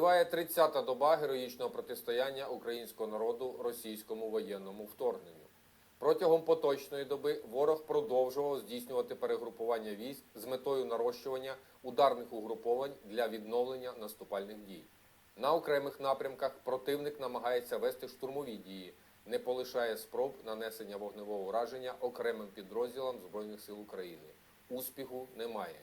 Триває 30-та доба героїчного протистояння українського народу російському воєнному вторгненню. Протягом поточної доби ворог продовжував здійснювати перегрупування військ з метою нарощування ударних угруповань для відновлення наступальних дій. На окремих напрямках противник намагається вести штурмові дії, не полишає спроб нанесення вогневого ураження окремим підрозділам Збройних сил України. Успіху немає.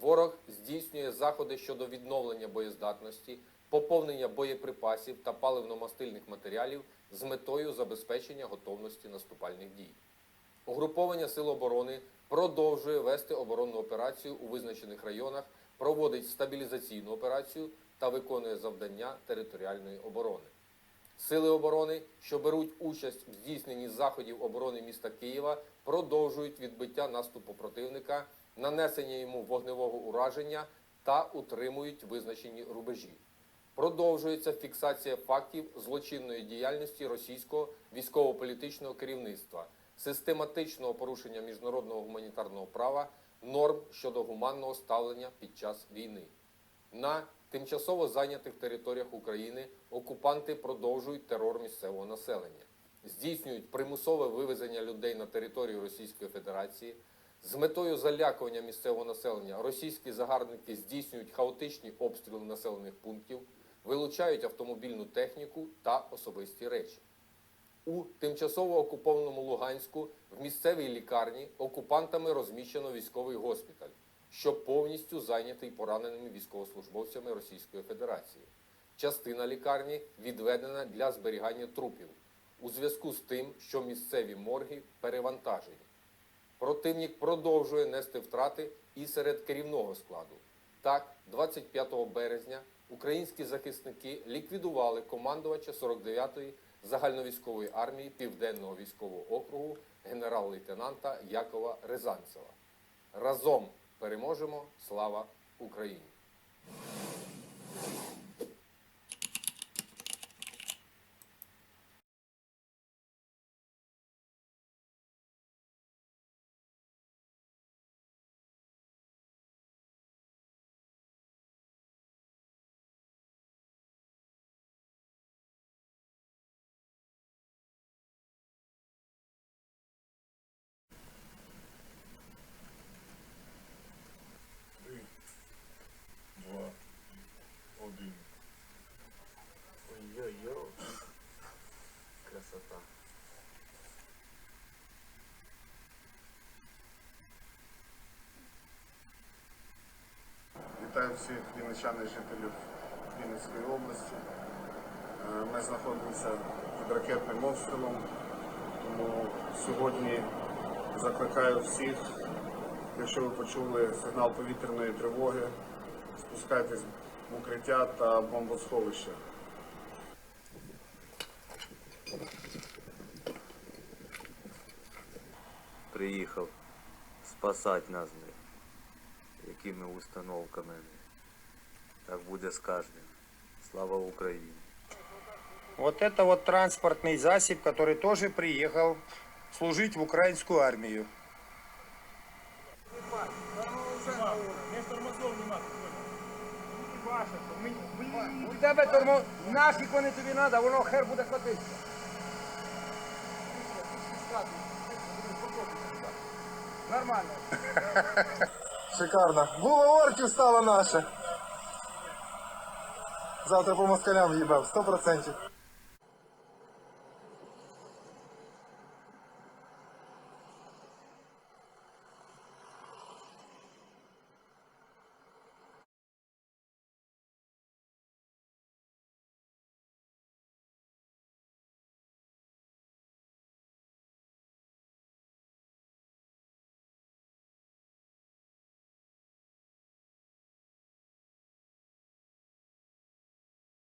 Ворог здійснює заходи щодо відновлення боєздатності, поповнення боєприпасів та паливно-мастильних матеріалів з метою забезпечення готовності наступальних дій. Угруповання Сил оборони продовжує вести оборонну операцію у визначених районах, проводить стабілізаційну операцію та виконує завдання територіальної оборони. Сили оборони, що беруть участь в здійсненні заходів оборони міста Києва, продовжують відбиття наступу противника, нанесення йому вогневого ураження та утримують визначені рубежі. Продовжується фіксація фактів злочинної діяльності російського військово-політичного керівництва, систематичного порушення міжнародного гуманітарного права, норм щодо гуманного ставлення під час війни. На тимчасово зайнятих територіях України окупанти продовжують терор місцевого населення, здійснюють примусове вивезення людей на територію Російської Федерації. З метою залякування місцевого населення російські загарбники здійснюють хаотичні обстріли населених пунктів, вилучають автомобільну техніку та особисті речі. У тимчасово окупованому Луганську в місцевій лікарні окупантами розміщено військовий госпіталь, що повністю зайнятий пораненими військовослужбовцями Російської Федерації. Частина лікарні відведена для зберігання трупів у зв'язку з тим, що місцеві морги перевантажені. Противник продовжує нести втрати і серед керівного складу. Так, 25 березня українські захисники ліквідували командувача 49-ї загальновійськової армії Південного військового округу генерал-лейтенанта Якова Рязанцева. Разом переможемо! Слава Україні! Вітаю всіх вінничан жителів Вінницької області. Е, Ми знаходимося під ракетним обстрілом, тому сьогодні закликаю всіх, якщо ви почули сигнал повітряної тривоги, спускайтесь в укриття та бомбосховища. Приїхав спасати нас, якими установками. блядь. Так буде з кожним. Слава Україні! Вот это вот транспортный засіб, который тоже приехал служить в украинскую армию. У тебе термо... Нафіг вони тобі треба, воно хер буде котитися. Нормально. Шикарно. Було орків стало наше. Завтра по москалям їбав, 100%.